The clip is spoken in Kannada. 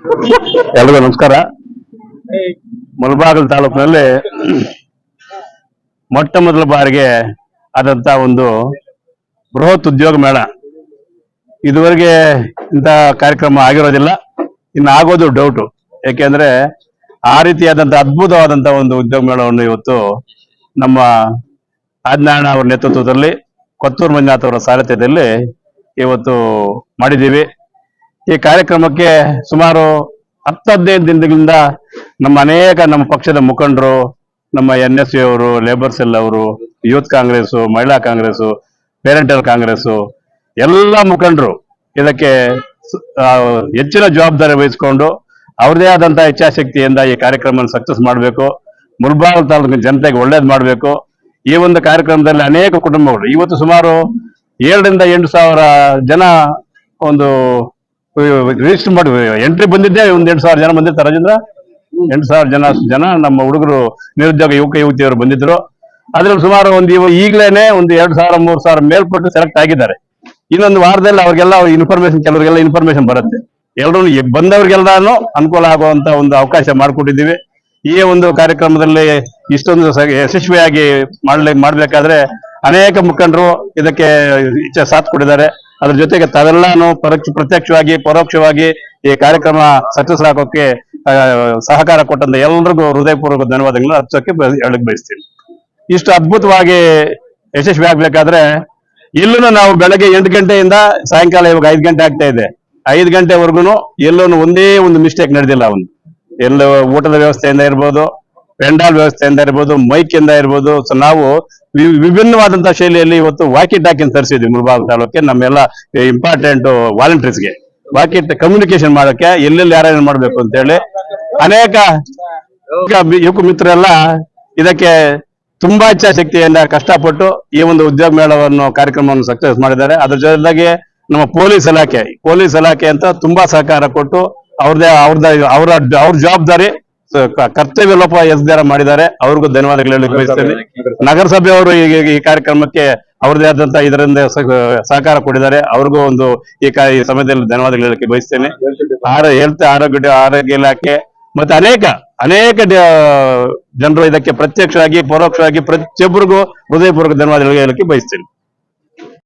ಎಲ್ರಿಗೂ ನಮಸ್ಕಾರ. ಮಲಬಾಗಲ್ ತಾಲೂಕಿನಲ್ಲಿ ಮೊಟ್ಟ ಮೊದಲ ಬಾರಿಗೆ ಆದಂತ ಒಂದು ಬೃಹತ್ ಉದ್ಯೋಗ ಮೇಳ. ಇದುವರೆಗೆ ಇಂಥ ಕಾರ್ಯಕ್ರಮ ಆಗಿರೋದಿಲ್ಲ. ಇನ್ನು ಆಗೋದು ಡೌಟು ಯಾಕೆಂದ್ರೆ ಆ ರೀತಿಯಾದಂತ ಅದ್ಭುತವಾದಂತ ಒಂದು ಉದ್ಯೋಗ ಮೇಳವನ್ನು ಇವತ್ತು ನಮ್ಮ ಆಜ್ಞಾನ ಅವರ ನೇತೃತ್ವದಲ್ಲಿ ಕೊತ್ತೂರು ಮಂಜುನಾಥ್ ಅವರ ಸಾರಥ್ಯದಲ್ಲಿ ಇವತ್ತು ಮಾಡಿದ್ದೀವಿ. ಈ ಕಾರ್ಯಕ್ರಮಕ್ಕೆ ಸುಮಾರು ಹತ್ತು ಹದಿನೈದು ದಿನಗಳಿಂದ ನಮ್ಮ ಅನೇಕ ನಮ್ಮ ಪಕ್ಷದ ಮುಖಂಡರು, ನಮ್ಮ ಎನ್ ಎಸ್ ಯು ಅವರು ಲೇಬರ್ ಸೆಲ್ ಅವರು ಯೂತ್ ಕಾಂಗ್ರೆಸ್ ಮಹಿಳಾ ಕಾಂಗ್ರೆಸ್ ಪೇರೆಂಟಲ್ ಕಾಂಗ್ರೆಸ್ ಎಲ್ಲ ಮುಖಂಡರು ಇದಕ್ಕೆ ಹೆಚ್ಚಿನ ಜವಾಬ್ದಾರಿ ವಹಿಸಿಕೊಂಡು ಅವ್ರದೇ ಆದಂತಹ ಇಚ್ಛಾಶಕ್ತಿಯಿಂದ ಈ ಕಾರ್ಯಕ್ರಮ ಸಕ್ಸಸ್ ಮಾಡಬೇಕು. ಮುಲ್ಬಾಗಲ್ ತಾಲೂಕಿನ ಜನತೆಗೆ ಒಳ್ಳೇದು ಮಾಡಬೇಕು. ಈ ಒಂದು ಕಾರ್ಯಕ್ರಮದಲ್ಲಿ ಅನೇಕ ಕುಟುಂಬಗಳು, ಇವತ್ತು ಸುಮಾರು ಏಳರಿಂದ ಎಂಟು ಸಾವಿರ ಜನ ಒಂದು ರಿಜಿಸ್ಟರ್ ಮಾಡಿ. ಎಂಟ್ರಿ ಬಂದಿದ್ದೆ ಒಂದ್ ಎಂಟು ಸಾವಿರ ಜನ ಬಂದಿರ್ತಾರೆ ರಾಜೇಂದ್ರ. ಎಂಟು ಸಾವಿರ ಜನ ಜನ ನಮ್ಮ ಹುಡುಗರು ನಿರುದ್ಯೋಗ ಯುವಕ ಯುವತಿಯವರು ಬಂದಿದ್ರು. ಅದ್ರಲ್ಲಿ ಸುಮಾರು ಒಂದು ಈಗ್ಲೇನೆ ಒಂದು ಎರಡು ಸಾವಿರ, ಮೂರು ಸಾವಿರ ಮೇಲ್ಪಟ್ಟು ಸೆಲೆಕ್ಟ್ ಆಗಿದ್ದಾರೆ. ಇನ್ನೊಂದು ವಾರದಲ್ಲಿ ಅವ್ರಿಗೆಲ್ಲ ಇನ್ಫಾರ್ಮೇಶನ್ ಕೆಲವರಿಗೆಲ್ಲ ಇನ್ಫಾರ್ಮೇಶನ್ ಬರುತ್ತೆ. ಎಲ್ಲರೂ ಬಂದವ್ರಿಗೆಲ್ಲಾನು ಅನುಕೂಲ ಆಗುವಂತ ಒಂದು ಅವಕಾಶ ಮಾಡಿಕೊಟ್ಟಿದ್ದೀವಿ. ಈ ಒಂದು ಕಾರ್ಯಕ್ರಮದಲ್ಲಿ ಇಷ್ಟೊಂದು ಯಶಸ್ವಿಯಾಗಿ ಮಾಡ್ಲಿ, ಮಾಡ್ಬೇಕಾದ್ರೆ ಅನೇಕ ಮುಖಂಡರು ಇದಕ್ಕೆ ಇಚ್ಛೆ ಸಾಥ್ ಕೊಟ್ಟಿದ್ದಾರೆ. ಅದ್ರ ಜೊತೆಗೆ ತಾವೆಲ್ಲಾನು ಪರೋಕ್ಷ, ಪ್ರತ್ಯಕ್ಷವಾಗಿ, ಪರೋಕ್ಷವಾಗಿ ಈ ಕಾರ್ಯಕ್ರಮ ಸಕ್ಸಸ್ ಆಗೋಕೆ ಸಹಕಾರ ಕೊಟ್ಟಂತ ಎಲ್ಲರಿಗೂ ಹೃದಯಪೂರ್ವಕ ಧನ್ಯವಾದಗಳನ್ನ ಹಚ್ಚೋಕೆ ಹೇಳಕ್ ಬಯಸ್ತೀನಿ. ಇಷ್ಟು ಅದ್ಭುತವಾಗಿ ಯಶಸ್ವಿ ಆಗ್ಬೇಕಾದ್ರೆ ಇಲ್ಲೂ ನಾವು ಬೆಳಗ್ಗೆ ಎಂಟು ಗಂಟೆಯಿಂದ ಸಾಯಂಕಾಲ ಇವಾಗ ಐದು ಗಂಟೆ ಆಗ್ತಾ ಇದೆ. ಐದು ಗಂಟೆವರೆಗೂ ಎಲ್ಲೂ ಒಂದೇ ಒಂದು ಮಿಸ್ಟೇಕ್ ನಡೆದಿಲ್ಲ ಅವನು ಎಲ್ಲ ಊಟದ ವ್ಯವಸ್ಥೆಯಿಂದ ಇರ್ಬೋದು, ಪೆಂಡಾಲ್ ವ್ಯವಸ್ಥೆಯಿಂದ ಇರ್ಬೋದು ಮೈಕ್ ಇಂದ ಇರ್ಬೋದು, ಸೊ ನಾವು ವಿಭಿನ್ನವಾದಂತಹ ಶೈಲಿಯಲ್ಲಿ ಇವತ್ತು ವಾಕಿ ಟಾಕಿನ್ ತರಿಸಿದ್ವಿ ಮುಲ್ಬಾಗ್ ತಾಲೂಕಿಗೆ, ನಮ್ಮೆಲ್ಲ ಇಂಪಾರ್ಟೆಂಟ್ ವಾಲಂಟಿಯರ್ಸ್ಗೆ ವಾಕಿ ಕಮ್ಯುನಿಕೇಶನ್ ಮಾಡಕ್ಕೆ ಎಲ್ಲೆಲ್ಲಿ ಯಾರೇನು ಮಾಡ್ಬೇಕು ಅಂತ ಹೇಳಿ ಅನೇಕ ಯುವಕ- ಮಿತ್ರರೆಲ್ಲ ಇದಕ್ಕೆ ತುಂಬಾ ಇಚ್ಛಾಶಕ್ತಿಯಿಂದ ಕಷ್ಟಪಟ್ಟು ಈ ಒಂದು ಉದ್ಯೋಗ ಮೇಳವನ್ನು, ಕಾರ್ಯಕ್ರಮವನ್ನು ಸಕ್ಸಸ್ ಮಾಡಿದ್ದಾರೆ. ಅದ್ರ ಜೊತೆಗೆ ನಮ್ಮ ಪೊಲೀಸ್ ಇಲಾಖೆ ಪೊಲೀಸ್ ಇಲಾಖೆ ಅಂತ ತುಂಬಾ ಸಹಕಾರ ಕೊಟ್ಟು ಅವ್ರದೇ ಅವ್ರದ್ದ, ಅವರ, ಅವ್ರ ಜವಾಬ್ದಾರಿ ಕರ್ತವ್ಯ ಲೋಪ ಎಸ್ದಾರ ಮಾಡಿದ್ದಾರೆ. ಅವ್ರಿಗೂ ಧನ್ಯವಾದಗಳು ಹೇಳಿ ಬಯಸ್ತೇನೆ. ನಗರಸಭೆಯವರು ಈಗ ಈ ಕಾರ್ಯಕ್ರಮಕ್ಕೆ ಅವ್ರದೇ ಆದಂತ ಇದರಿಂದ ಸಹಕಾರ ಕೊಟ್ಟಿದ್ದಾರೆ. ಅವ್ರಿಗೂ ಒಂದು ಈ ಸಮಯದಲ್ಲಿ ಧನ್ಯವಾದಗಳು ಹೇಳಕ್ಕೆ ಬಯಸ್ತೇನೆ. ಹೆಲ್ತ್ ಆರೋಗ್ಯ ಆರೋಗ್ಯ ಇಲಾಖೆ ಮತ್ತೆ ಅನೇಕ ಅನೇಕ ಜನರು ಇದಕ್ಕೆ ಪ್ರತ್ಯಕ್ಷವಾಗಿ ಪರೋಕ್ಷವಾಗಿ ಪ್ರತಿಯೊಬ್ಬರಿಗೂ ಹೃದಯಪೂರ್ವಕ ಧನ್ಯವಾದಗಳು ಹೇಳಕ್ಕೆ ಬಯಸ್ತೇನೆ.